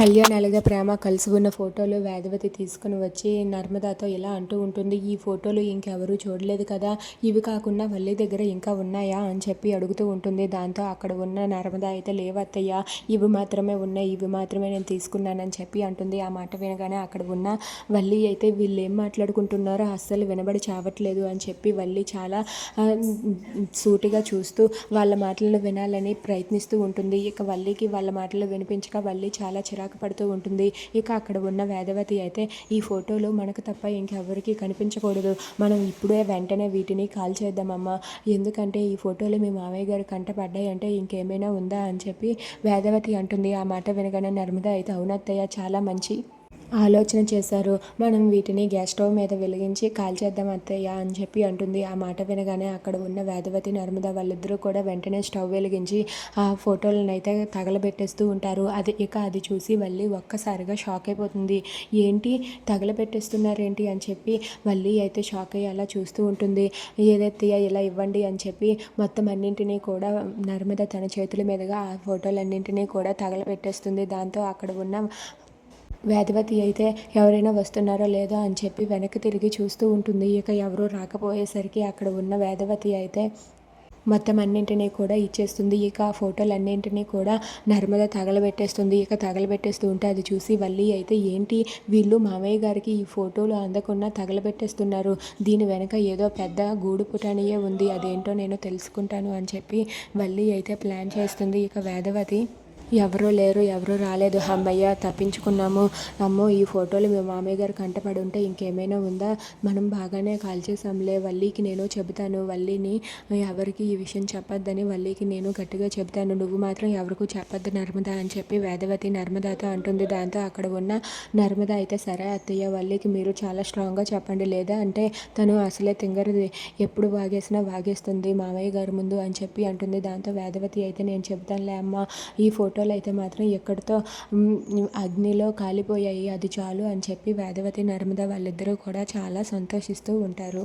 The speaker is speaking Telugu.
కళ్యాణ్ అలాగే ప్రేమ కలిసి ఉన్న ఫోటోలు వేదవతి తీసుకుని వచ్చి నర్మదాతో ఇలా అంటూ ఉంటుంది ఈ ఫోటోలు ఇంకెవరూ చూడలేదు కదా ఇవి కాకుండా వల్లి దగ్గర ఇంకా ఉన్నాయా? అని చెప్పి అడుగుతూ ఉంటుంది. దాంతో అక్కడ ఉన్న నర్మద అయితే లేవత్తయ్య ఇవి మాత్రమే ఉన్నాయి ఇవి మాత్రమే నేను తీసుకున్నానని చెప్పి అంటుంది. ఆ మాట వినగానే అక్కడ ఉన్న వల్లి అయితే వీళ్ళు ఏం మాట్లాడుకుంటున్నారో అస్సలు వినబడి చావట్లేదు అని చెప్పి వల్లి చాలా సూటిగా చూస్తూ వాళ్ళ మాటలను వినాలని ప్రయత్నిస్తూ ఉంటుంది. ఇక వల్లికి వాళ్ళ మాటలు వినిపించక వల్లి చాలా చిరాకు పడుతూ ఉంటుంది. ఇక అక్కడ ఉన్న వేదవతి అయితే ఈ ఫోటోలు మనకు తప్ప ఇంకెవరికి కనిపించకూడదు. మనం ఇప్పుడే వెంటనే వీటిని కాల్ చేద్దామమ్మా. ఎందుకంటే ఈ ఫోటోలు మీ మామయ్య గారు కంటపడ్డాయంటే ఇంకేమైనా ఉందా అని చెప్పి వేదవతి అంటుంది. ఆ మాట వినగానే నర్మదా అయితే అవునత్తయ్య చాలా మంచి ఆలోచన చేశారు. మనం వీటిని గ్యాస్ స్టవ్ మీద వెలిగించి కాల్చేద్దాం అత్తయ్య అని చెప్పి అంటుంది. ఆ మాట వినగానే అక్కడ ఉన్న వేదవతి నర్మద వాళ్ళిద్దరూ కూడా వెంటనే స్టవ్ వెలిగించి ఆ ఫోటోలను అయితే తగలబెట్టేస్తూ ఉంటారు. అది ఇక అది చూసి మళ్ళీ ఒక్కసారిగా షాక్ అయిపోతుంది. ఏంటి? తగలబెట్టేస్తున్నారేంటి? అని చెప్పి మళ్ళీ అయితే షాక్ అయ్యి అలా చూస్తూ ఉంటుంది. ఏదైతే ఇలా ఇవ్వండి అని చెప్పి మొత్తం అన్నింటినీ కూడా నర్మద తన చేతుల మీదుగా ఆ ఫోటోలన్నింటినీ కూడా తగలబెట్టేస్తుంది. దాంతో అక్కడ ఉన్న వేదవతి అయితే ఎవరైనా వస్తున్నారో లేదో అని చెప్పి వెనక్కి తిరిగి చూస్తూ ఉంటుంది. ఇక ఎవరూ రాకపోయేసరికి అక్కడ ఉన్న వేదవతి అయితే మొత్తం అన్నింటినీ కూడా ఇచ్చేస్తుంది. ఇక ఆ ఫోటోలన్నింటినీ కూడా నర్మద తగలబెట్టేస్తుంది. ఇక తగలబెట్టేస్తూ ఉంటే అది చూసి వల్లి అయితే ఏంటి వీళ్ళు మామయ్య గారికి ఈ ఫోటోలు అందకుండా తగలబెట్టేస్తున్నారు. దీని వెనక ఏదో పెద్ద గూడు పుటానియే ఉంది. అదేంటో నేను తెలుసుకుంటాను అని చెప్పి వల్లి అయితే ప్లాన్ చేస్తుంది. ఇక వేదవతి ఎవరూ లేరు ఎవరూ రాలేదు. అమ్మయ్య తప్పించుకున్నాము. అమ్మో ఈ ఫోటోలు మీ మామయ్య గారు కంటపడి ఉంటే ఇంకేమైనా ఉందా? మనం బాగానే కాల్ చేసాంలే వల్లీకి నేను చెబుతాను. వల్లిని ఎవరికి ఈ విషయం చెప్పొద్దని వల్లీకి నేను గట్టిగా చెబుతాను. నువ్వు మాత్రం ఎవరికి చెప్పొద్దు నర్మద అని చెప్పి వేదవతి నర్మదాతో అంటుంది. దాంతో అక్కడ ఉన్న నర్మద అయితే సరే అత్తయ్య వల్లీకి మీరు చాలా స్ట్రాంగ్గా చెప్పండి. లేదా అంటే తను అసలే తింగరది. ఎప్పుడు వాగేసినా వాగేస్తుంది మామయ్య గారి ముందు అని చెప్పి అంటుంది. దాంతో వేదవతి అయితే నేను చెబుతానులే అమ్మ ఈ ఫోటో ఫోటోలు అయితే మాత్రం ఎక్కడితో అగ్నిలో కాలిపోయాయి అది చాలు అని చెప్పి వేదవతి నర్మద వాళ్ళిద్దరూ కూడా చాలా సంతోషిస్తూ ఉంటారు.